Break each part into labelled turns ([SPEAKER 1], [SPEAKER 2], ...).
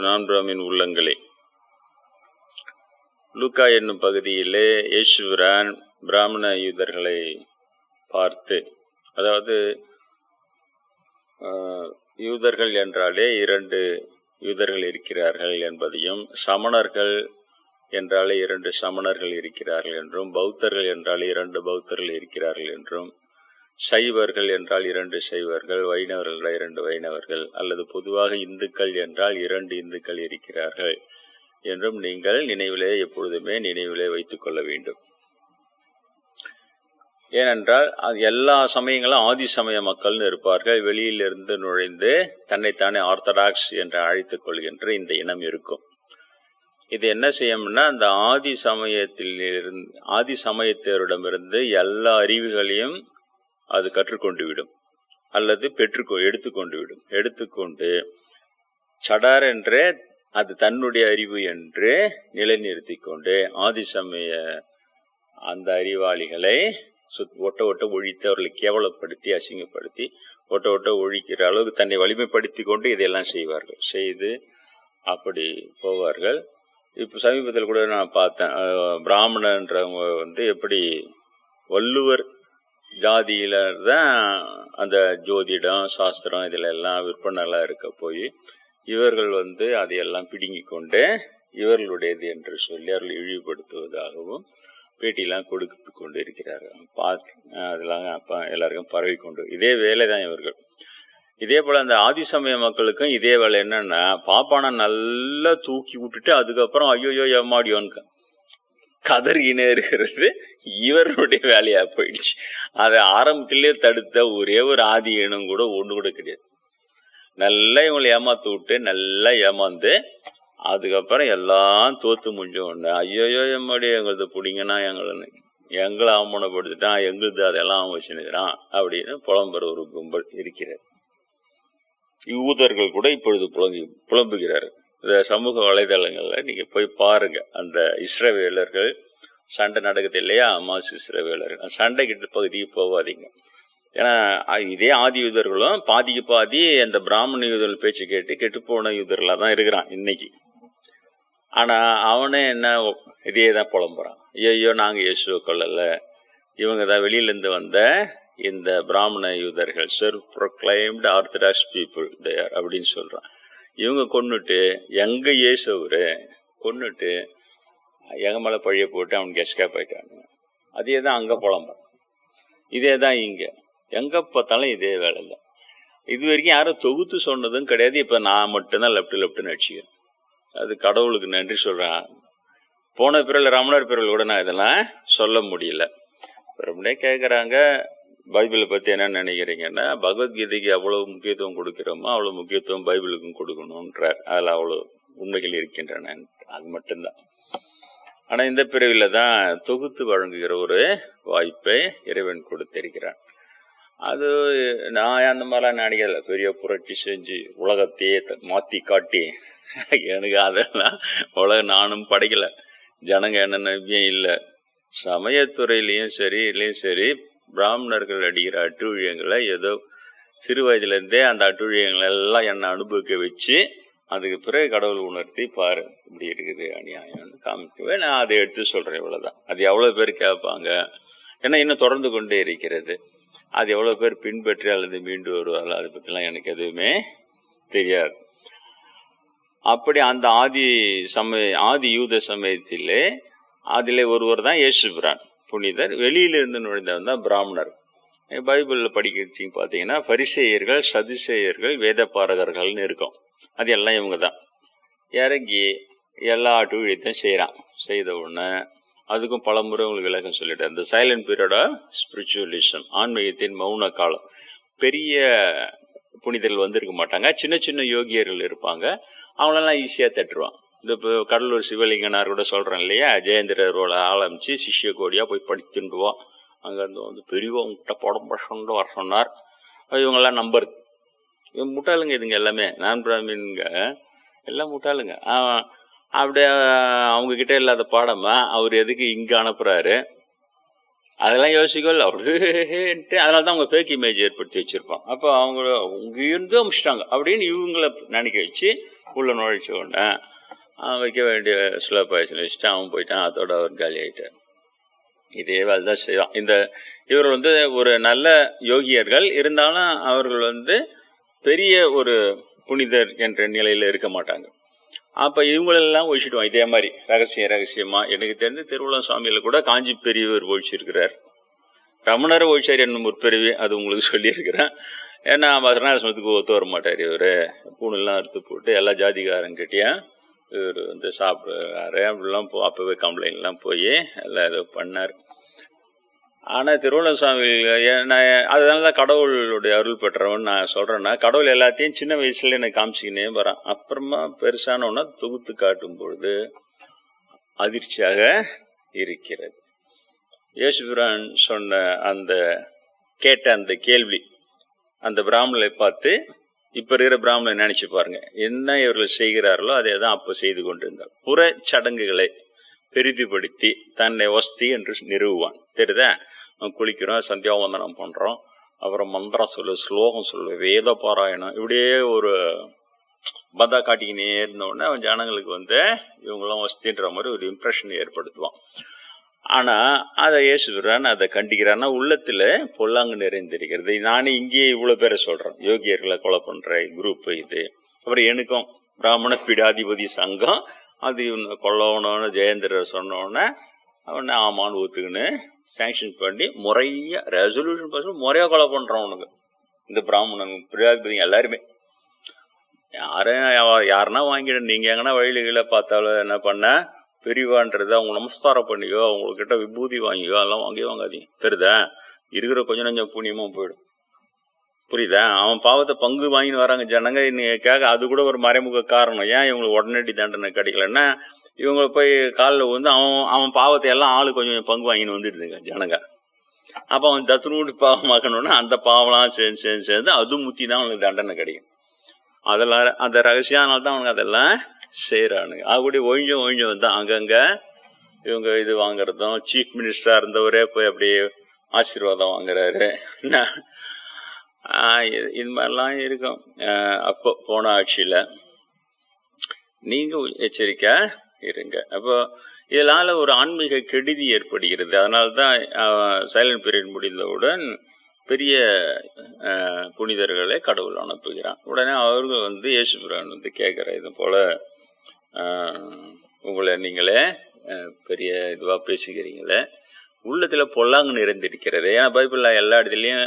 [SPEAKER 1] அன்பு நான்காமின் உள்ளங்களே. லூக்கா என்னும் பகுதியிலே யேசுபிரான் பிராமண யூதர்களை பார்த்து அதாவது ஆஹ், யூதர்கள் என்றாலே இரண்டு யூதர்கள் இருக்கிறார்கள் என்பதையும் சமணர்கள் என்றாலே இரண்டு சமணர்கள் இருக்கிறார்கள் என்றும் பௌத்தர்கள் என்றாலே இரண்டு பௌத்தர்கள் இருக்கிறார்கள் என்றும் சைவர்கள் என்றால் இரண்டு சைவர்கள் வைணவர்கள் இரண்டு வைணவர்கள் அல்லது பொதுவாக இந்துக்கள் என்றால் இரண்டு இந்துக்கள் இருக்கிறார்கள் என்றும் நீங்கள் நினைவிலே எப்பொழுதுமே நினைவிலே வைத்துக் கொள்ள வேண்டும். ஏனென்றால் எல்லா சமயங்களும் ஆதி சமய மக்கள்னு இருப்பார்கள். வெளியிலிருந்து நுழைந்து தன்னைத்தானே ஆர்த்தடாக்ஸ் என்று அழைத்துக் கொள்கின்ற இந்த இனம் இருக்கும். இது என்ன செய்யும்னா அந்த ஆதி சமயத்தில் இருந்து ஆதி சமயத்தவரிடமிருந்து எல்லா அறிவுகளையும் அது கற்றுக்கொண்டு விடும் அல்லது பெற்றுக்கொ எடுத்துக்கொண்டு விடும் எடுத்துக்கொண்டு சடார் என்றே அது தன்னுடைய அறிவு என்று நிலைநிறுத்தி கொண்டு ஆதி சமய அந்த அறிவாளிகளை சுத் ஒட்ட ஒட்ட ஒழித்து அவர்களை கேவலப்படுத்தி அசிங்கப்படுத்தி ஒட்ட ஒட்ட ஒழிக்கிற அளவுக்கு தன்னை வலிமைப்படுத்தி கொண்டு இதையெல்லாம் செய்வார்கள். செய்து அப்படி போவார்கள். இப்போ சமீபத்தில் கூட நான் பார்த்தேன் பிராமணன்றவங்க வந்து எப்படி வள்ளுவர் ஜாதியில தான் அந்த ஜோதிடம் சாஸ்திரம் இதில் எல்லாம் விற்பனைலாம் இருக்க போய் இவர்கள் வந்து அதையெல்லாம் பிடுங்கி கொண்டு இவர்களுடையது என்று சொல்லி அவர்கள் இழிவுபடுத்துவதாகவும் பேட்டியெல்லாம் கொடுத்து கொண்டு இருக்கிறார்கள் பார்த்து அதெல்லாம் அப்போ எல்லாருக்கும் பரவி கொண்டு இதே வேலை தான் இவர்கள். இதே போல் அந்த ஆதி சமய மக்களுக்கும் இதே வேலை என்னன்னா பாப்பானை நல்லா தூக்கி விட்டுட்டு அதுக்கப்புறம் ஐயோயோ எம்மாடியோன்னு கதறினே இருக்கிறது இவருடைய வேலையா போயிடுச்சு. அதை ஆரம்பத்திலே தடுத்த ஒரே ஒரு ஆதி இனம் கூட ஒன்று கூட கிடையாது. நல்லா இவங்களை ஏமாத்து விட்டு நல்லா ஏமாந்து அதுக்கப்புறம் எல்லாம் தோத்து முடிஞ்ச உடனே ஐயோயோ எம்மாடி எங்களது பிடிங்கன்னா எங்களை எங்களை அவமானப்படுத்திட்டான் எங்களுது அதெல்லாம் அவன் வச்சுனுக்கிறான் அப்படின்னு புலம்புற ஒரு கும்பல் இருக்கிறது. யூதர்கள் கூட இப்பொழுது புலம்பி புலம்புகிறார்கள். இந்த சமூக வலைதளங்கள்ல நீங்கள் போய் பாருங்க. அந்த இஸ்ரவேலர்கள் சண்டை நடக்குது இல்லையா? அமாஸ் இஸ்ரவேலர்கள். அந்த சண்டை கிட்ட பகுதிக்கு போகாதீங்க. ஏன்னா இதே ஆதி யூதர்களும் பாதிக்கு பாதி அந்த பிராமண யூதர்கள் பேச்சு கேட்டு கெட்டுப்போன யூதர்களா தான் இருக்கிறான் இன்னைக்கு. ஆனா அவனே என்ன இதே தான் புலம்புறான். ஐயோ நாங்க இயேசுவை கொள்ளல இவங்க தான் வெளியிலேருந்து வந்த இந்த பிராமண யூதர்கள். செர் ப்ரொக்ளைம்டு ஆர்த்தடாக்ஸ் பீப்புள் தேர் அப்படின்னு சொல்றான். இவங்க கொண்டுட்டு எங்க இயேசுவரு கொன்னுட்டு எகமலை பழைய பழிய போட்டு அவனுக்கு எஸ்கேப் ஆயிட்டானுங்க. அதே தான் அங்கே புலம்புறான். இதே தான் இங்கே. எங்கே பார்த்தாலும் இதே வேலை தான் இது வரைக்கும் யாரும் தொகுத்து சொன்னதும் கிடையாது. இப்போ நான் மட்டும்தான் லெஃப்ட் லெஃப்ட்டுன்னு அடிச்சுக்கிறேன். அது கடவுளுக்கு நன்றி சொல்கிறேன் போன பிறகு ரமணர் பிறகு கூட நான் இதெல்லாம் சொல்ல முடியல. ரொம்ப கேட்குறாங்க பைபிளை பற்றி என்ன நினைக்கிறீங்கன்னா பகவத்கீதைக்கு அவ்வளோ முக்கியத்துவம் கொடுக்கிறோமோ அவ்வளோ முக்கியத்துவம் பைபிளுக்கும் கொடுக்கணுன்றார் அதில் அவ்வளோ உண்மைகள் இருக்கின்றன. அது மட்டும்தான். ஆனால் இந்த பிரிவில தான் தொகுத்து வழங்குகிற ஒரு வாய்ப்பை இறைவன் கொடுத்திருக்கிறான். அது நான் அந்த மாதிரிலாம் நினைக்கல. பெரிய புரட்சி செஞ்சு உலகத்தையே மாற்றி மாத்தி காட்டி எனக்கு அதெல்லாம் உலக நானும் படைக்கலை. ஜனங்க என்ன நம்பியும் இல்லை. சமயத்துறையிலையும் சரி இல்லையும் சரி பிராமணர்கள் அடிக்கிற அட்டுழியங்களை ஏதோ சிறு வயதுல இருந்தே அந்த அட்டுழியங்களை எல்லாம் என்னை அனுபவிக்க வச்சு அதுக்கு பிறகு கடவுள் உணர்த்தி பாரு இப்படி இருக்குது அநியாயம்னு காமிக்கவே நான் அதை எடுத்து சொல்றேன் இவ்வளவுதான். அது எவ்வளவு பேர் கேட்பாங்க. ஏன்னா இன்னும் தொடர்ந்து கொண்டே இருக்கிறது. அது எவ்வளவு பேர் பின்பற்றி அல்லது மீண்டு வருவார்கள் அதை பற்றிலாம் எனக்கு எதுவுமே தெரியாது. அப்படி அந்த ஆதி சமய ஆதி யூத சமயத்திலே அதிலே ஒருவர் தான் இயேசுபிரான் புனிதர் வெளியிலிருந்து நுழைந்தவன் தான் பிராமணர். பைபிளில் படிக்கிறச்சிங்க பார்த்தீங்கன்னா பரிசேயர்கள் சதிசேயர்கள் வேத பாரகர்கள்னு இருக்கும். அது எல்லாம் இவங்க தான். இறங்கி எல்லா அட்டுழியத்தையும் செய்கிறான் செய்த உடனே அதுக்கும் பல முறை உங்களுக்கு விளக்கம் சொல்லிட்டேன். இந்த சைலண்ட் பீரியட் ஸ்பிரிச்சுவலிசம் ஆன்மீகத்தின் மௌன காலம். பெரிய புனிதர்கள் வந்திருக்க மாட்டாங்க. சின்ன சின்ன யோகியர்கள் இருப்பாங்க. அவங்களெல்லாம் ஈஸியாக தட்டுருவான் இந்த இப்போ கடலூர் சிவலிங்கனார் கூட சொல்கிறேன் இல்லையா? ஜெயந்திரரோட ஆரம்பிச்சு சிஷ்ய கோடியாக போய் படித்துண்டுவோம் அங்கேருந்து வந்து பெரியவங்க உங்ககிட்ட புடம்பு வர சொன்னார். இவங்கெல்லாம் நம்புறது இவங்க முட்டாளுங்க இதுங்க எல்லாமே. நான் பிராமின்ங்க. எல்லாம் முட்டாளுங்க. அப்படியே அவங்க கிட்ட இல்லாத பாடமா அவர் எதுக்கு இங்கே அனுப்புறாரு? அதெல்லாம் யோசிக்கல அப்படின்ட்டு அதனால தான் அவங்க ஃபேக் இமேஜ் ஏற்படுத்தி வச்சிருப்பான் அப்போ அவங்க இங்கே இருந்து அமிச்சிட்டாங்க. அப்படின்னு இவங்கள நினைக்க வச்சு உள்ள நுழைச்ச உடனே வைக்க வேண்டிய ஸ்லோ பாய்ச்சல் வச்சுட்டு அவன் போயிட்டான் அதோட அவர் காலி ஆகிட்டார் இதே வேலை தான் செய்வான். இந்த இவர் வந்து ஒரு நல்ல யோகியர்கள். இருந்தாலும் அவர்கள் வந்து பெரிய ஒரு புனிதர் என்ற நிலையில் இருக்க மாட்டாங்க. அப்போ இவங்களெல்லாம் ஒழிச்சிடுவான் இதே மாதிரி ரகசியம். ரகசியமாக எனக்கு தெரிஞ்சு திருவள்ளுவர் சுவாமியில் கூட காஞ்சி பெரியவர் ஒழிச்சிருக்கிறார். ரமணர் ஒழிச்சார் என்னும் முற்பிறவி அது உங்களுக்கு சொல்லியிருக்கிறேன். ஏன்னா வசனாசிரமத்துக்கு ஒத்து வர மாட்டார் இவரு. பூணெல்லாம் அறுத்து போட்டு எல்லா ஜாதிகாரங்கிட்டேயும் இவர் வந்து சாப்பிடுறாரு அப்படிலாம் போ அப்போவே கம்ப்ளைண்ட்லாம் போய் எல்லாம் ஏதோ பண்ணார். ஆனால் திருவள்ளுவர் சுவாமி நான் அதனால தான் கடவுளுடைய அருள் பெற்றவன் நான் சொல்கிறேன்னா கடவுள் எல்லாத்தையும் சின்ன வயசுல எனக்கு காமிச்சிக்கினே வரான். அப்புறமா பெருசானோன்னா தொகுத்து காட்டும் பொழுது அதிர்ச்சியாக இருக்கிறது. யேசுபிரான் சொன்ன அந்த கேட்ட அந்த கேள்வி அந்த பிராமணரை பார்த்து இப்ப இருக்கிற பிராமணன் நினைச்சு பாருங்க. என்ன இவர்கள் செய்கிறார்களோ அதை தான் அப்ப செய்து கொண்டிருந்தார். புற சடங்குகளை பெரிதுபடுத்தி தன்னை வஸ்தி என்று நிறுவுவான். தெரியுதா? நம்ம குளிக்கிறோம் சந்தியாவந்தனம் பண்றோம் அப்புறம் மந்திரம் சொல்லு ஸ்லோகம் சொல்லு வேத பாராயணம் இப்படியே ஒரு பதா காட்டிக்கினே இருந்த உடனே அவன் ஜனங்களுக்கு வந்து இவங்கெல்லாம் வசதின்ற மாதிரி ஒரு இம்ப்ரெஷன் ஏற்படுத்துவான். ஆனா அதை இயேசுகிறான் அதை கண்டிக்கிறான்னா உள்ளத்துல பொல்லாங்கு நிறைந்திருக்கிறது. நானே இங்கேயே இவ்வளவு பேரை சொல்றேன். யோகியர்களை கொலை பண்ற குரூப் இது. அப்புறம் எனக்கும் பிராமண பீடாதிபதி சங்கம் அது இவனை கொல்லணும்னு ஜெயேந்திரர் சொன்னோடனே அவனை ஆமான்னு ஒத்துக்கின்னு சாங்ஷன் பண்ணி முறையாக ரெசல்யூஷன் பண்ணி முறையா கொலை பண்றான் அவனுக்கு இந்த பிராமணன் பீடாதிபதி எல்லாருமே. யாரும் யாருன்னா வாங்கிடும் நீங்க எங்கன்னா வழியில பார்த்தாலும் என்ன பண்ண? பெரியவான்றது அவங்க நமஸ்காரம் பண்ணிக்கோ அவங்கக்கிட்ட விபூதி வாங்கிக்கோ அதெல்லாம் வாங்கி வாங்காதீங்க. தெரியுதா? இருக்கிற கொஞ்சம் கொஞ்சம் புண்ணியமும் போயிடும். புரியுதா? அவன் பாவத்தை பங்கு வாங்கின்னு வராங்க. ஜனங்க கேட்க அது கூட ஒரு மறைமுக காரணம். ஏன் இவங்களுக்கு உடனடி தண்டனை கிடைக்கலன்னா இவங்க போய் காலில் வந்து அவன் அவன் பாவத்தை எல்லாம் ஆளு கொஞ்சம் பங்கு வாங்கின்னு வந்துடுதுங்க ஜனங்க. அப்போ அவன் தத்துனூட்டு பாவமாக்கணும்னா அந்த பாவம்லாம் சேர்ந்து சேர்ந்து சேர்ந்து அது முத்தி தான் அவனுக்கு தண்டனை கிடைக்கும். அதெல்லாம் அந்த ரகசியம்னால தான் அவனுக்கு அதெல்லாம் செய்யறானுங்க அப்படி ஒழிஞ்சும் ஒழிஞ்சும் தான் அங்கங்கே இவங்க இது வாங்குறதும் சீஃப் மினிஸ்டரா இருந்தவரே போய் அப்படியே ஆசீர்வாதம் வாங்குறாரு. இது மாதிரிலாம் இருக்கும். அப்போ போன ஆட்சியில். நீங்க எச்சரிக்கை இருங்க. அப்போ இதனால ஒரு ஆன்மீக கெடுதி ஏற்படுகிறது. அதனால தான் சைலண்ட் பீரியட் முடிந்தவுடன் பெரிய புனிதர்களை கடவுள் அனுப்புகிறான். உடனே அவர்கள் வந்து இயேசுபிரான் வந்து கேட்குற இது போல உங்களை நீங்களே பெரிய இதுவாக பேசிக்கிறீங்களே. உள்ளத்தில் பொல்லாங்கு நிறைந்திருக்கிறது. ஏன்னா பைபிளில் எல்லா இடத்துலையும்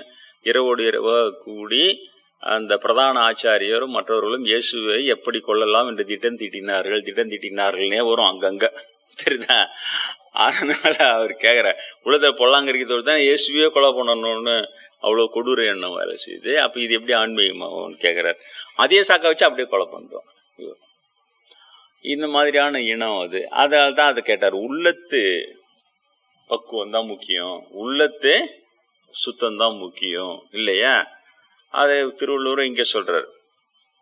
[SPEAKER 1] இரவோடு இரவாக கூடி அந்த பிரதான ஆச்சாரியரும் மற்றவர்களும் இயேசுவை எப்படி கொள்ளலாம் என்று திட்டம் தீட்டினார்கள் திட்டம் தீட்டினார்கள்னே வரும் அங்கங்கே. தெரியுதா? அதனால அவர் கேட்குற உள்ளத்தில் பொல்லாங்க இருக்கிறதோடு தான் இயேசுவே கொலை பண்ணணும்னு அவ்வளோ கொடூர எண்ணம் வேலை செய்யுது. அப்போ இது எப்படி ஆன்மீகமாகும்னு கேட்குறாரு அதே சாக்க வச்சு அப்படியே கொலை பண்ணுறோம் இந்த மாதிரியான இனம் அது. அதனால தான் அதை கேட்டார். உள்ளத்து பக்குவம் தான் முக்கியம். உள்ளத்து சுத்தம் தான் முக்கியம். இல்லையா? அதை திருவள்ளுவர் இங்கே சொல்றார்.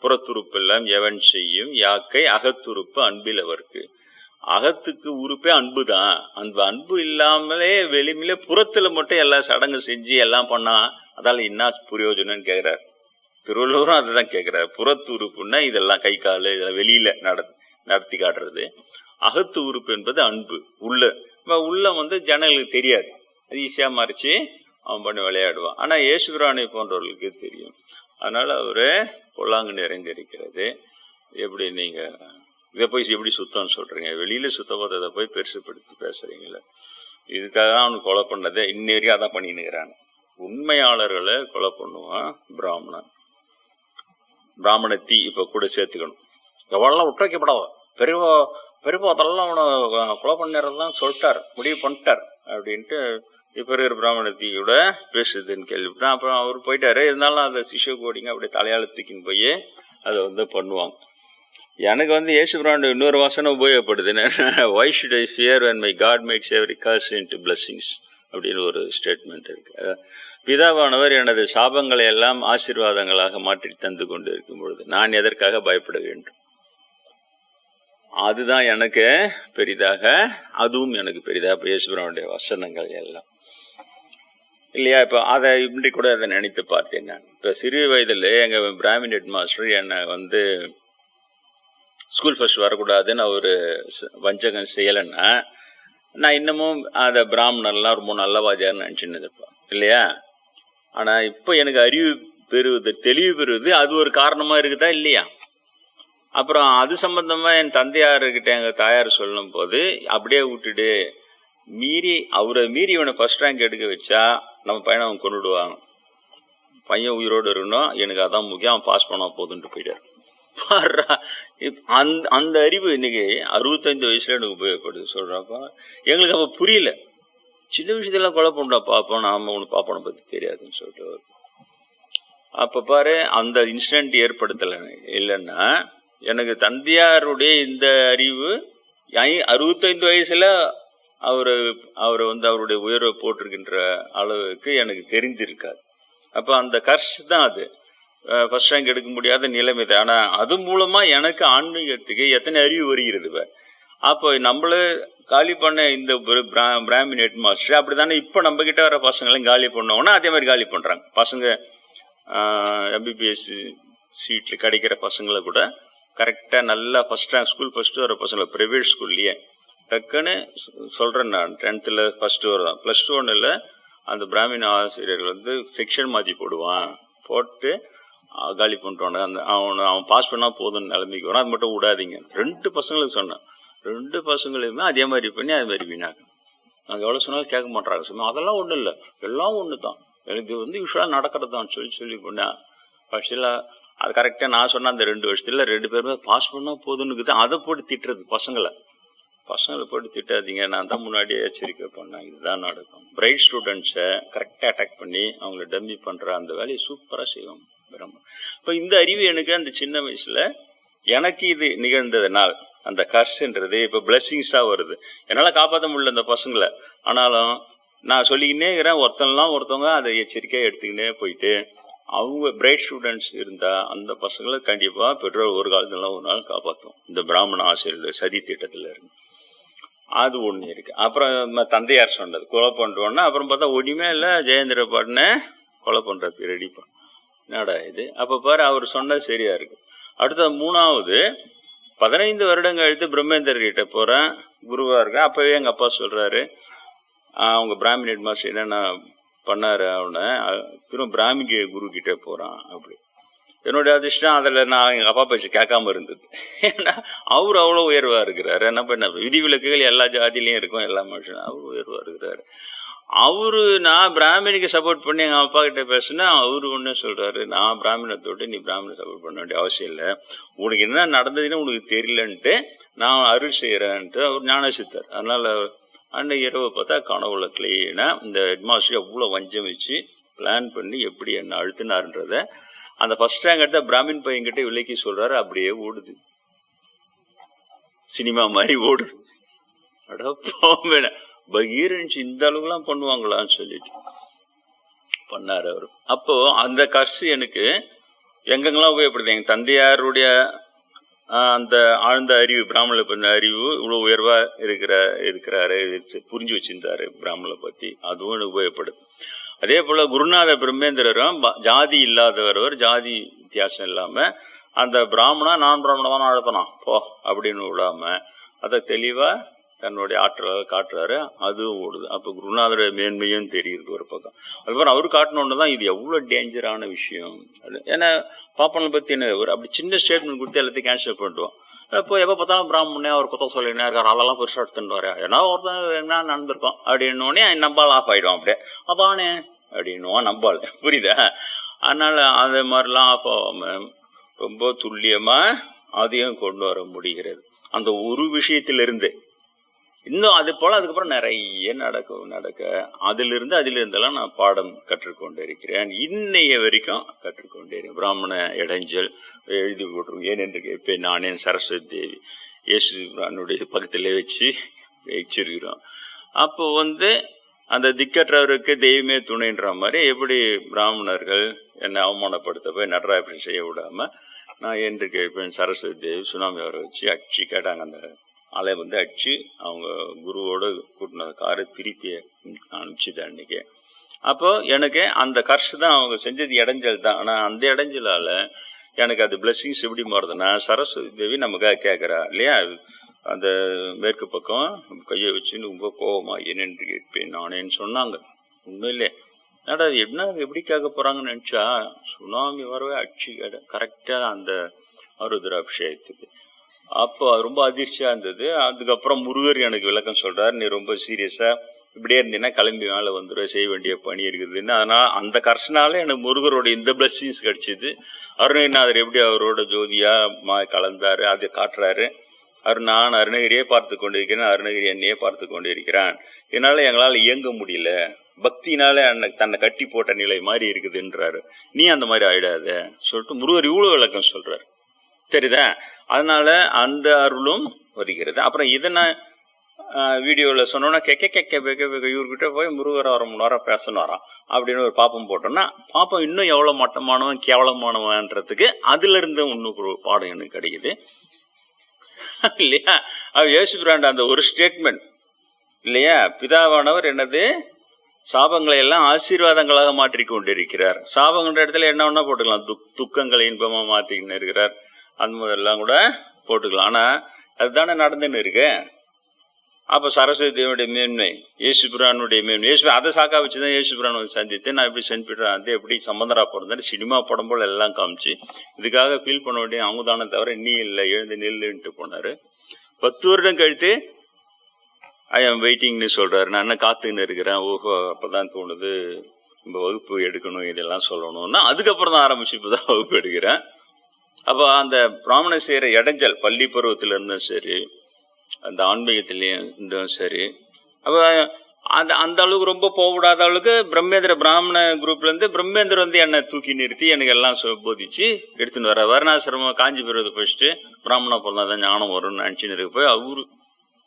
[SPEAKER 1] புறத்துறுப்பெல்லாம் எவன் செய்யும்? யாக்கை அகத்துறுப்பு அன்பில் அவருக்கு. அகத்துக்கு உறுப்பே அன்பு தான். அந்த அன்பு இல்லாமலே வெளிமில புறத்துல மட்டும் எல்லா சடங்கு செஞ்சு எல்லாம் பண்ணா அதால என்ன பிரயோஜனம்னு கேட்கிறார் திருவள்ளுவரும் அதை தான் புறத்து உறுப்புன்னா இதெல்லாம் கை காலு இதெல்லாம் வெளியில நட நடத்தி காட்டுறது. அகத்து உறுப்பு என்பது அன்பு உள்ள. உள்ள வந்து ஜனங்களுக்கு தெரியாது. அது ஈஸியாக மறைச்சு அவன் பண்ணி விளையாடுவான். ஆனா இயேசுபிராணி போன்றவர்களுக்கு தெரியும். அதனால அவர் பொல்லாங்கு நிறைந்திருக்கிறது. எப்படி நீங்க இதை போய் எப்படி சுத்தம்னு சொல்றீங்க? வெளியில சுத்தப்பட்டதை போய் பெருசுப்படுத்தி பேசுகிறீங்களே இதுக்காக தான் அவனுக்கு கொலை பண்ணதே. இன்ன வரைக்கும் அதான் பண்ணினுக்கிறான் உண்மையாளர்களை கொலை பண்ணுவான் பிராமணன். பிராமண தீ இப்ப கூட சேர்த்துக்கணும். எவ்வளவு விட்டு பெரியவா பெரியவா அதெல்லாம் அவனை கொலை பண்ணிடுறதுலாம் சொல்லிட்டார் முடிவு பண்ணிட்டார் அப்படின்ட்டு இப்போ இருக்கிற பிராமணத்தியோட பேசுதுன்னு கேள்விப்பட்டேன் அப்புறம் அவர் போயிட்டாரு. இருந்தாலும் அந்த சிஷு கோடிங்க அப்படியே தலையாள தூக்கின்னு போய் அதை வந்து பண்ணுவாங்க. எனக்கு வந்து இயேசு பிராண்டு இன்னொரு வாசனை உபயோகப்படுது. Why should I fear and my God makes every cause in to blessings அப்படின்னு ஒரு ஸ்டேட்மெண்ட் இருக்கு. பிதாவானவர் எனது சாபங்களை எல்லாம் ஆசீர்வாதங்களாக மாற்றி தந்து கொண்டு இருக்கும் பொழுது நான் எதற்காக பயப்பட வேண்டும்? அதுதான் எனக்கு பெரிதாக அதுவும் எனக்கு பெரிதாக. இயேசுபிரானுடைய வசனங்கள் எல்லாம். இல்லையா? இப்போ அதை இப்படி கூட அதை நினைத்து பார்த்தேன் நான். இப்போ சிறு வயதில் எங்கள் பிராமின் ஹெட் மாஸ்டர் என்னை வந்து ஸ்கூல் ஃபர்ஸ்ட் வரக்கூடாதுன்னு அவர் வஞ்சகம் செய்யலைன்னா நான் இன்னமும் அதை பிராமணர்லாம் ரொம்ப நல்லவாதியார்னு நினச்சின்னு இருப்பேன். இல்லையா? ஆனால் இப்போ எனக்கு அறிவு பெறுவது தெளிவு பெறுவது அது ஒரு காரணமாக இருக்குதா இல்லையா? அப்புறம் அது சம்பந்தமா என் தந்தையாருக்கிட்ட எங்க தாயார் சொல்லும் போது அப்படியே விட்டுடு. மீறி அவரை மீறி இவனை ஃபர்ஸ்ட் ரேங்க் எடுக்க வச்சா நம்ம பையனை அவன் கொண்டுடுவாங்க பையன் உயிரோடு இருக்கணும். எனக்கு அதான் முக்கியம். அவன் பாஸ் பண்ணா போதுன்ட்டு போயிட்டார். பாருடா, அந்த அந்த அறிவு இன்னைக்கு அறுபத்தஞ்சு வயசுல எனக்கு உபயோகப்படுது சொல்றப்ப எங்களுக்கு அப்ப புரியல. சின்ன விஷயத்தெல்லாம் கொலை பண்ணா பார்ப்போம் நாம உனக்கு பாப்பனை பத்தி தெரியாதுன்னு சொல்லிட்டு. அப்ப பாரு அந்த இன்சிடென்ட் ஏற்படுத்தல இல்லைன்னா எனக்கு தந்தையாருடைய இந்த அறிவு அறுபத்தைந்து வயசுல அவரு அவரை வந்து அவருடைய உயர்வை போட்டிருக்கின்ற அளவுக்கு எனக்கு தெரிஞ்சிருக்காது அப்போ அந்த கர்ஷ் தான் அது ஃபர்ஸ்ட் ரேங்க் எடுக்க முடியாத நிலைமை தான் ஆனால் அது மூலமா எனக்கு ஆன்மீகத்துக்கு எத்தனை அறிவு வருகிறது இப்போ அப்போ நம்மளே காலி பண்ண இந்த பிரா- பிராமின் ஹெட் மாஸ்டர் அப்படிதானே இப்போ நம்ம கிட்ட வர பசங்களையும் காலி பண்ணோம்னா அதே மாதிரி காலி பண்ணுறாங்க பசங்க எம்பிபிஎஸ் சீட்டில் கிடைக்கிற பசங்களை கூட கரெக்டாக நல்லா ஃபர்ஸ்ட் ரேங்க் ஸ்கூல் ஃபஸ்ட்டு வர பசங்களை ப்ரைவேட் ஸ்கூல்லையே டக்குன்னு சொ- நான். டென்த்தில் ஃபஸ்ட்டு வருதான் ப்ளஸ் டூ ஒன்றில் அந்த பிராமின் ஆசிரியர்கள் வந்து செக்ஷன் மாற்றி போடுவான். போட்டு காலி பண்ணிட்டு அந்த அவனை அவன் பாஸ் பண்ணால் போதும்னு நிலைமைக்கு வரான் அது மட்டும் விடாதீங்க. ரெண்டு பசங்களுக்கு சொன்னேன். ரெண்டு பசங்களையுமே அதே மாதிரி பண்ணி அது மாதிரி வீணாக்கு நாங்கள் எவ்வளோ சொன்னாலும் கேட்க மாட்டாங்க. சும்மா அதெல்லாம் ஒன்றும் இல்லை. எல்லாம் ஒன்று தான் எனக்கு இது வந்து யூஸ்வலாக நடக்கிறது தான் சொல்லி சொல்லி பண்ணேன் ஃபஸ்ட்டில் அது கரெக்டாக நான் சொன்ன அந்த ரெண்டு வருஷத்தில் ரெண்டு பேருமே பாஸ் பண்ணால் போதுன்னு தான் அதை போட்டு திட்டுறது பசங்களை. பசங்களை போட்டு திட்டாதீங்க. நான் தான் முன்னாடியே எச்சரிக்கை பண்ணேன். இதுதான் நடக்கும். பிரைட் ஸ்டூடெண்ட்ஸை கரெக்டாக அட்டாக் பண்ணி அவங்கள டம்மி பண்ணுற அந்த வேலையை சூப்பராக செய்வோம் பிரம்ம. இப்போ இந்த அறிவு எனக்கு அந்த சின்ன வயசில் எனக்கு இது நிகழ்ந்ததுனால் அந்த கர்ஸ்ன்றது இப்போ பிளெஸ்ஸிங்ஸாக வருது. என்னால் காப்பாற்ற முடியல அந்த பசங்களை. ஆனாலும் நான் சொல்லிக்கினே இருக்கிறேன். ஒருத்தன்லாம் ஒருத்தவங்க அதை எச்சரிக்கையாக எடுத்துக்கினே போயிட்டு அவங்க பிரைட் ஸ்டூடெண்ட்ஸ் இருந்தால் அந்த பசங்களை கண்டிப்பாக பெற்றோர் ஒரு காலத்துல ஒரு நாள் காப்பாற்றும் இந்த பிராமண ஆசிரியர் சதி திட்டத்தில் இருந்து. அது ஒன்று இருக்குது அப்புறம் ம- தந்தையார் சொன்னது கொலை பண்ணுறோன்னா அப்புறம் பார்த்தா ஒண்ணுமே இல்லை ஜெயேந்திர பாட்னே கொலை பண்ணுறதுக்கு ரெடி பண்ண என்னடா இது? அப்போ பாரு அவர் சொன்னது சரியா இருக்கு. அடுத்த மூணாவது பதினைந்து வருடம் கழித்து பிரம்மேந்தர் கிட்ட குருவாக இருக்கேன். அப்போவே எங்கள் அப்பா சொல்கிறாரு அவங்க பிராமின் ஹெட் மாஸ்டர் என்னென்ன பண்ணாரு அவனை. திரும்ப பிராமிக குரு கிட்ட போறான் அப்படி. என்னுடைய அதிர்ஷ்டம் அதுல நான் எங்க அப்பா பேச்சு கேட்காம இருந்தது. ஏன்னா அவர் அவ்வளவு உயர்வா இருக்கிறாரு. என்ன பண்ண விதிவிலக்குகள் எல்லா ஜாதியிலயும் இருக்கும். எல்லா மனுஷனும் அவர் உயர்வா இருக்கிறாரு. அவரு நான் பிராமணிக்கு சப்போர்ட் பண்ணி எங்கள் அப்பா கிட்ட பேசுனா அவரு ஒண்ணு சொல்றாரு நான் பிராமணத்தோட்டு நீ பிராமண சப்போர்ட் பண்ண வேண்டிய அவசியம் இல்லை. உனக்கு என்ன நடந்ததுன்னு உனக்கு தெரியலன்ட்டு நான் அருள் செய்கிறேன்ட்டு அவர் ஞான சித்தர் அன்னைக்கு இரவு பார்த்தா கனவுல கிளீனா இந்த ஹெட்மாஸ்டர் எவ்வளோ வஞ்சம் வச்சு பிளான் பண்ணி எப்படி என்ன அழுத்தினார்ன்றத அந்த ஃபர்ஸ்ட் ரேங்க் எடுத்த பிராமின் பையன்கிட்ட விலைக்கு சொல்றாரு அப்படியே ஓடுது. சினிமா மாதிரி ஓடுது. அட போவேன பகீரன்ஸ் இந்த அளவுக்குலாம் பண்ணுவாங்களான்னு சொல்லிட்டு பண்ணாரு அவரு. அப்போ அந்த கர்ஸ் எனக்கு எங்கெங்கெல்லாம் உபயோகப்படுது எங்க தந்தையாருடைய அந்த ஆழ்ந்த அறிவு பிராமண பத்தி அறிவு இவ்வளோ உயர்வாக இருக்கிற இருக்கிறாரு புரிஞ்சு வச்சிருந்தாரு பிராமணை பற்றி அதுவும் எனக்கு உபயோகப்படுது. அதே போல் குருநாத பிரம்மேந்திரரும் ஜாதி இல்லாதவர் ஜாதி வித்தியாசம் இல்லாமல் அந்த பிராமணா நான் பிராமணா தான் போ அப்படின்னு விடாமல் அதை தெளிவாக தன்னுடைய ஆற்றலால் காட்டுறாரு. அதுவும் ஓடுது. அப்போ குருநாதருடைய மேன்மையும் தெரியுது ஒரு பக்கம். அதுக்கப்புறம் அவர் காட்டினோன்னு தான் இது எவ்வளவு டேஞ்சரான விஷயம். ஏன்னா பாப்பனை பத்தி என்ன ஒரு அப்படி சின்ன ஸ்டேட்மெண்ட் கொடுத்து எல்லாத்தையும் கேன்சல் பண்ணிடுவோம் இப்போ எப்போ பார்த்தாலும் பிராமணே அவர் பத்தம் சொல்லினே இருக்கார். அதெல்லாம் பெருசாக எடுத்துட்டு வர ஏன்னா ஒருத்தன் என்ன நடந்திருக்கோம்? அப்படின்னோடனே நம்பால் ஆஃப் ஆகிடும் அப்படியே. அப்பானே அப்படின்னுவான் நம்பால் புரியுதா? அதனால அது மாதிரிலாம் ஆஃப் ரொம்ப துல்லியமா அதையும் கொண்டு வர முடிகிறது. அந்த ஒரு விஷயத்திலிருந்து இன்னும் அது போல அதுக்கப்புறம் நிறைய நடக்க நடக்க. அதிலிருந்து அதிலிருந்தெல்லாம் நான் பாடம் கற்றுக்கொண்டு இருக்கிறேன் இன்னைய வரைக்கும் கற்றுக்கொண்டே இருக்கேன் பிராமண இடைஞ்சல் எழுதி போட்டிருக்கோம் ஏன் என்று கேட்பேன் நானே சரஸ்வதி தேவி. இயேசு பிரானுடைய பக்கத்தில் வச்சு வச்சிருக்கிறோம் அப்போ வந்து அந்த திக்கற்றவருக்கு தெய்வமே துணைன்ற மாதிரி எப்படி பிராமணர்கள் என்னை அவமானப்படுத்த போய் நடராஜன் செய்ய விடாம நான் என்று கேட்பேன். சரஸ்வதி தேவி சுனாமி அவரை வச்சு அச்சு கேட்டாங்க அந்த அலை வந்து அடிச்சு அவங்க குருவோட கூட்டின காரை திருப்பி அனுப்பிச்சுது அன்னைக்கு. அப்போ எனக்கு அந்த கர்ஷ் தான் அவங்க செஞ்சது இடைஞ்சல் தான். ஆனா அந்த இடைஞ்சலால எனக்கு அது பிளஸ்ஸிங்ஸ் எப்படி மாறுதுன்னா சரஸ்வதி தேவி நமக்காக கேட்குறா இல்லையா? அந்த மேற்கு பக்கம் கையை வச்சு ரொம்ப கோபமா என்னென்று கேட்பேன் நானேன்னு சொன்னாங்க. உண்மையிலே. ஏடா என்ன எப்படி கேட்க போறாங்கன்னு நினைச்சா சுனாமி வரவே அடிச்சு கரெக்டா அந்த அருத்ராபிஷேகத்துக்கு அப்போ ரொம்ப அதிர்ச்சியா இருந்தது. அதுக்கப்புறம் முருகர் எனக்கு விளக்கம் சொல்றாரு நீ ரொம்ப சீரியஸா இப்படியே இருந்தீங்கன்னா கிளம்பி மேலே வந்துடும் செய்ய வேண்டிய பணி இருக்குதுன்னு அதனால அந்த கர்ஷனால எனக்கு முருகரோட இந்த பிளஸ்ஸிங்ஸ் கிடைச்சிது. அருணகிரிநாதர் எப்படி அவரோட ஜோதியாக மா கலந்தாரு அதை காட்டுறாரு. அரு நான் அருணகிரியே பார்த்து கொண்டிருக்கிறேன் அருணகிரி என்னையே பார்த்து கொண்டிருக்கிறான். இதனால எங்களால் இயங்க முடியல. பக்தினால அன்னைக்கு தன்னை கட்டி போட்ட நிலை மாதிரி இருக்குதுன்றாரு. நீ அந்த மாதிரி ஆயிடாத சொல்லிட்டு முருகர் இவ்வளோ விளக்கம் சொல்றாரு. தெரியுதா அதனால அந்த அருளும் வருகிறது. அப்புறம் இதை நான் வீடியோவில் சொன்னோன்னா கெக்க கெக்க பெக்க பெக்க இவர்கிட்ட போய் முருகர் வர மணி நேரம் பேசணும் அப்படின்னு ஒரு பாப்பம் போட்டோம்னா பாப்பம் இன்னும் எவ்வளோ மட்டமானவன் கேவலமானவன்றதுக்கு அதுல இருந்து இன்னும் ஒரு பாடம் எனக்கு கிடைக்குது. இல்லையா? அவர் யோசி பிராண்ட் அந்த ஒரு ஸ்டேட்மெண்ட் இல்லையா? பிதாவானவர் என்னது? சாபங்களை எல்லாம் ஆசீர்வாதங்களாக மாற்றி கொண்டிருக்கிறார் சாபங்கிற இடத்துல என்ன வேணா போட்டுக்கலாம். துக் துக்கங்களை இன்பமாக மாற்றிக்கின்னு இருக்கிறார். அந்த எல்லாம் கூட போட்டுக்கலாம். ஆனால் அதுதானே நடந்துன்னு இருக்கு. அப்போ சரஸ்வதி தேவனுடைய மேன்மை இயேசு பிரானுடைய மேன்மை. இயேசு அதை சாக்கா வச்சுதான் இயேசு பிரான் வந்து சந்தித்து நான் எப்படி சென்ட் பீட்டர் வந்து எப்படி சம்பந்தரா பிறந்தேன் சினிமா படம் போல் எல்லாம் காமிச்சு இதுக்காக ஃபீல் பண்ண வேண்டிய அவங்க தானே தவிர நீ இல்லை எழுந்து நில்லுன்ட்டு போனார். பத்து வருடம் கழித்து ஐ ஆம் வெயிட்டிங்னு சொல்கிறாரு நான் என்ன காத்துன்னு இருக்கிறேன். ஓஹோ அப்பதான் தோணுது. இந்த வகுப்பு எடுக்கணும் இதெல்லாம் சொல்லணும்னா அதுக்கப்புறம் தான் ஆரம்பிச்சு இப்பதான் வகுப்பு எடுக்கிறேன். அப்போ அந்த பிராமணன் செய்யற இடைஞ்சல் பள்ளி பருவத்துல இருந்தும் சரி அந்த ஆன்மீகத்திலையும் இருந்தும் சரி அப்ப அந்த அந்த அளவுக்கு ரொம்ப போகக்கூடாத அளவுக்கு பிரம்மேந்திர பிராமண குரூப்லேருந்து பிரம்மேந்திர வந்து என்னை தூக்கி நிறுத்தி எனக்கு எல்லாம் போதிச்சு எடுத்துன்னு வர வர்ணாசிரமம் காஞ்சிபுரத்தை படிச்சுட்டு பிறந்தா தான் ஞானம் வரும்னு நினச்சின்னு போய் அவரு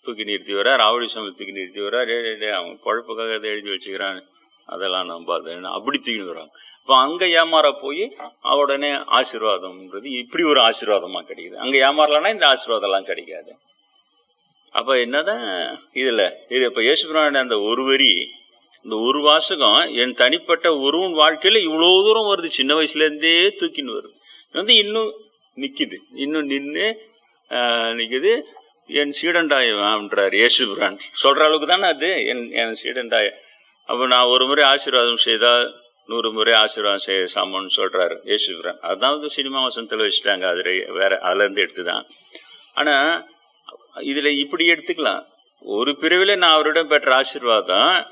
[SPEAKER 1] தூக்கி நிறுத்தி வர ராவடி சுவாமி தூக்கி நிறுத்தி வர டே, அவன் குழப்புக்காக அதை எழுதி வச்சுக்கிறான் அதெல்லாம் நம்பாதுன்னு அப்படி தூக்கின்னு வர்றாங்க. இப்போ அங்கே ஏமாற போய் உடனே ஆசீர்வாதம்ன்றது இப்படி ஒரு ஆசீர்வாதமாக கிடைக்குது. அங்கே ஏமாறலன்னா இந்த ஆசீர்வாதம்லாம் கிடைக்காது. அப்போ என்னதான் இதில் இது இப்போ யேசுபிரான அந்த ஒரு வரி இந்த ஒரு வாசகம் என் தனிப்பட்ட ஒருவன் வாழ்க்கையில் இவ்வளோ தூரம் வருது. சின்ன வயசுலேருந்தே தூக்கின்னு வருது. வந்து இன்னும் நிற்கிது இன்னும் நின்று ஆஹ், என் சீடண்டாயன்றார் யேசுபிரான் சொல்கிற அளவுக்கு தானே அது? என் என் சீடண்டாய. அப்போ நான் ஒரு முறை ஆசீர்வாதம் செய்தால் நூறு முறை ஆசீர்வாதம் செய்ய சமம்னு சொல்றாரு யேசுபுரன் அதான் வந்து சினிமா வசனத்துல வச்சுட்டாங்க அது வேற அதுல இருந்து எடுத்துதான். ஆனா இதுல இப்படி எடுத்துக்கலாம். ஒரு பிரிவில நான் அவரிடம் பெற்ற ஆசீர்வாதம்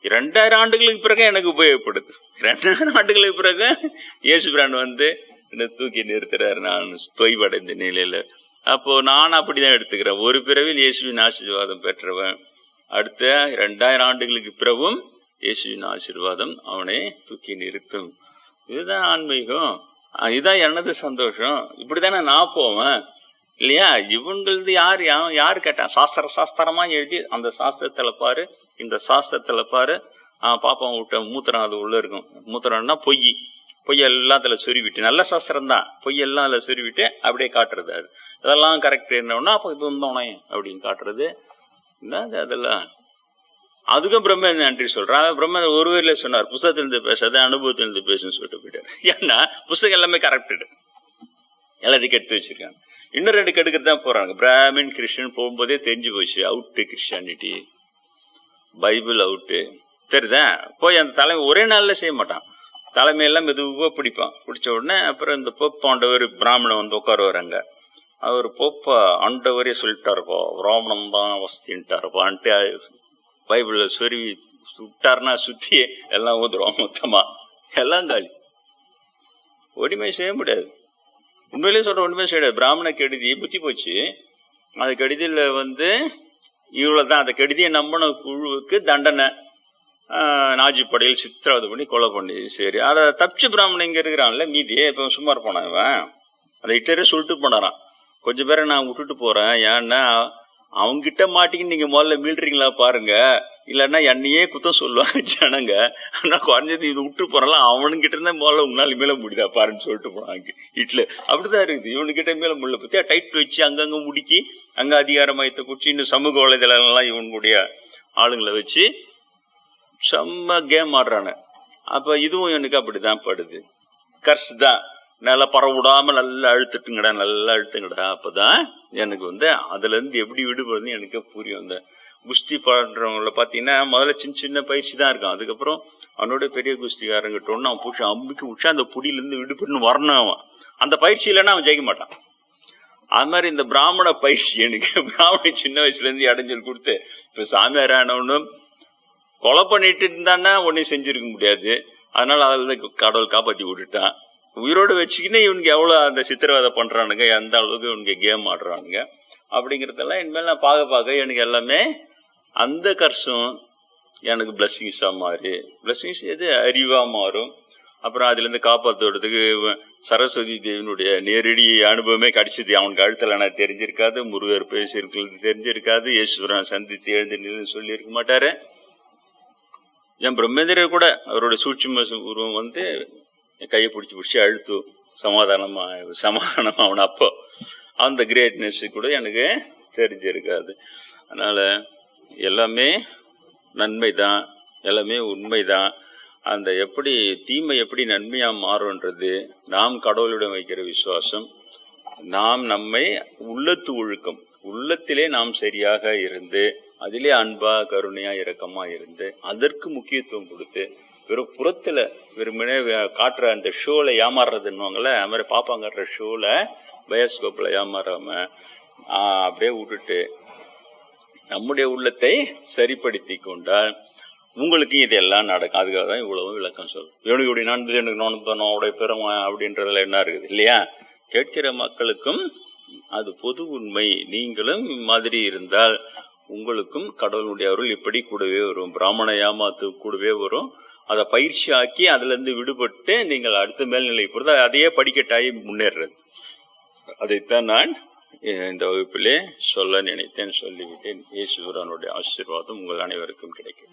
[SPEAKER 1] இரண்டாயிரம் ஆண்டுகளுக்கு பிறகு எனக்கு உபயோகப்படுது. இரண்டாயிரம் ஆண்டுகளுக்கு பிறகு இயேசு பிரான் வந்து என்னை தூக்கி நிறுத்துறாரு நான் தொய்வடைந்த நிலையில. அப்போ நான் அப்படிதான் எடுத்துக்கிறேன். ஒரு பிறவில் இயேசுவின் ஆசீர்வாதம் பெற்றவன். அடுத்த இரண்டாயிரம் ஆண்டுகளுக்கு பிறகும் இயேசுவின் ஆசீர்வாதம் அவனை தூக்கி நிறுத்தும். இதுதான் ஆன்மீகம். இதுதான் எனது சந்தோஷம். இப்படிதானே நான் போவேன்? இல்லையா? இவங்களது யார்? யார் கேட்டான் சாஸ்திர சாஸ்திரமா எழுதி அந்த சாஸ்திரத்துல பாரு இந்த சாஸ்திரத்துல பாரு பாப்பாவை விட்ட மூத்திரம் அது உள்ள இருக்கும். மூத்திரம்னா பொய். பொய் எல்லாத்துல சொருவிட்டு நல்ல சாஸ்திரம் தான் பொய் எல்லாம் சொருவிட்டு அப்படியே காட்டுறது அது. இதெல்லாம் கரெக்ட் என்னன்னா அப்போ இது வந்தோனே அப்படின்னு காட்டுறது. என்னது அதெல்லாம்? அதுக்கும் பிரம்மேந்திர நன்றி சொல்றான். பிரம்மேந்திர ஒரு வரையில சொன்னார் புத்தகத்திலிருந்து பேசாத அனுபவத்திலிருந்து பேசுன்னு சொல்லிட்டு போயிட்டாரு. ஏன்னா புஸ்தகம் எல்லாமே கரெக்டட் எல்லாத்தையும் கெடுத்து வச்சிருக்காங்க. இன்னும் ரெண்டு கெடுக்கிறது தான் போறாங்க. பிராமின் கிறிஸ்டின் போகும்போதே தெரிஞ்சு போச்சு அவுட்டு கிறிஸ்டியானிட்டி பைபிள் அவுட்டு தெரியுதா? போய் அந்த தலைமை ஒரே நாள்ல செய்ய மாட்டான். தலைமையெல்லாம் மெதுவா பிடிப்பான். பிடிச்ச உடனே அப்புறம் இந்த போப் ஆண்டவர் பிராமணன் வந்து உட்காருவார் அங்க. அவர் போப்பா ஆண்டவரே சொல்லிட்டாருப்பா பிராமணம் தான் வசதின்ட்டாருப்பான்ட்டு பைபிள்ல சொருவி சுட்டாருன்னா சுற்றி எல்லாம் ஊதுருவான் மொத்தமா. எல்லாம் காலி. ஒடிமை செய்ய முடியாது. உண்மையிலேயே சொல்கிற ஒண்ணுமே செய்ய முடியாது. பிராமண கெடுதி புத்தி போச்சு. அந்த கெடுதியில வந்து இவ்வளவுதான் அந்த கெடுதியை நம்பின குழுவுக்கு தண்டனை. ஆஹ், நாஜி படையில் சித்திரவதை பண்ணி கொலை பண்ணி சரி அதை தப்பிச்சு பிராமணன் இங்க இருக்கிறான்ல மீதியே இப்போ சும்மா இருப்பானா இவன்? அதை இட்டரே சொல்லிட்டு போனாரான் கொஞ்சம் பேரை நான் விட்டுட்டு போறேன். ஏன்னா அவங்கிட்ட மாட்டிக்கின்னு நீங்க முதல்ல மீள்றீங்களா பாருங்க. இல்லைன்னா என்னையே குத்தம் சொல்லுவாங்க ஜனங்க. ஆனா குறைஞ்சது இது விட்டு போறலாம். அவனுங்கிட்ட இருந்தா முதல்ல உங்களால மேல முடியுதா பாருன்னு சொல்லிட்டு போனாங்க இட்ல அப்படிதான் இருக்குது. இவனுக்கிட்ட மேல முள்ள பத்தியா? டைட் வச்சு அங்கங்க முடுக்கி அங்க அதிகார மையத்தை குச்சி இன்னும் சமூக வலைதளங்கள்லாம் இவனுடைய ஆளுங்களை வச்சு செம்ம கேம் ஆடுறானு. அப்ப இதுவும் எனக்கு அப்படிதான் படுது. கர்ஸ் தான். நல்லா பரவிடாம நல்லா அழுத்துட்டுங்கடா நல்லா அழுத்துங்கடா அப்பதான் எனக்கு வந்து அதுல இருந்து எப்படி விடுபடுறது எனக்கு புரியும். அந்த குஸ்தி பண்றவங்கள பாத்தீங்கன்னா முதல்ல சின்ன சின்ன பயிற்சி தான் இருக்கும். அதுக்கப்புறம் அவனோட பெரிய குஸ்திக்காரங்கிட்ட ஒண்ணு அவன் பூச்சி அம்பிக்கு உச்சா அந்த புடியில இருந்து விடுபட்டு வரணும் அவன். அந்த பயிற்சி இல்லைன்னா அவன் ஜெயிக்க மாட்டான். அது மாதிரி இந்த பிராமண பயிற்சி எனக்கு பிராமண சின்ன வயசுல இருந்து இடைஞ்சல் கொடுத்து இப்ப சாமியார் ஆனவனும் கொலை பண்ணிட்டு இருந்தான்னா ஒன்னும் செஞ்சிருக்க முடியாது. அதனால அதுல கடவுள் காப்பாத்தி விட்டுட்டான். உயிரோடு வச்சுக்கின்னு இவனுக்கு எவ்வளோ அந்த சித்திரவதை பண்ணுறானுங்க எந்த அளவுக்கு இவனுக்கு கேம் ஆடுறானுங்க அப்படிங்கிறதெல்லாம் இனிமேல் நான் பார்க்க பார்க்க எனக்கு எல்லாமே அந்த கர்ஷம் எனக்கு பிளஸ்ஸிங்ஸாக மாறி. பிளஸ்ஸிங்ஸ் எது? அறிவாக மாறும். அப்புறம் அதுலேருந்து காப்பாற்றுறதுக்கு இவன் சரஸ்வதி தேவியினுடைய நேரடி அனுபவமே கிடைச்சது. அவனுக்கு அழுத்தல நான் தெரிஞ்சிருக்காது முருகர் பேசியிருக்கிறது தெரிஞ்சிருக்காது ஈஸ்வரன் சந்தித்து எழுந்து சொல்லியிருக்க மாட்டாரு. என் பிரம்மேந்திரர் கூட அவரோட சூட்சும உருவம் வந்து என் கையை பிடிச்சி பிடிச்சி அழுத்து சமாதானமா சமாதானம் அவன் அப்போ அந்த கிரேட்னஸ் கூட எனக்கு தெரிஞ்சிருக்காது. அதனால எல்லாமே நன்மை தான் எல்லாமே உண்மைதான். அந்த எப்படி தீமை எப்படி நன்மையா மாறும்ன்றது நாம் கடவுளிடம் வைக்கிற விசுவாசம். நாம் நம்மை உள்ளத்து ஒழுக்கம் உள்ளத்திலே நாம் சரியாக இருந்து அதிலே அன்பா கருணையா இரக்கமா இருந்து அதற்கு முக்கியத்துவம் கொடுத்து வெறும் புறத்துல வெறுமனே காட்டுற அந்த ஷோல ஏமாறுறதுன்னுவாங்கல்ல அது மாதிரி பாப்பாங்கற ஷோல பயோஸ்கோப்ல ஏமாறாம அப்படியே விட்டுட்டு நம்முடைய உள்ளத்தை சரிப்படுத்தி கொண்டால் உங்களுக்கு இதெல்லாம் நடக்கும். அதுக்காக தான் இவ்வளவு விளக்கம் சொல்லும் எனக்கு இப்படி நடந்தது எனக்கு நோனத்தனோ அவடைய பெருமை அப்படின்றதுல என்ன இருக்குது இல்லையா? கேட்கிற மக்களுக்கும் அது பொது உண்மை. நீங்களும் இம்மாதிரி இருந்தால் உங்களுக்கும் கடவுளுடைய அருள் இப்படி கூடவே வரும். பிராமண ஏமாத்து கூடவே வரும். அதை பயிற்சி ஆக்கி அதுல இருந்து விடுபட்டு நீங்கள் அடுத்த மேல்நிலை பொறுத்து அதையே படிக்கட்டாகி முன்னேறுறது. அதைத்தான் நான் இந்த வகுப்பிலே சொல்ல நினைத்தேன் சொல்லிவிட்டேன். இயேசுவரனுடைய ஆசீர்வாதம் உங்கள் அனைவருக்கும் கிடைக்கும்.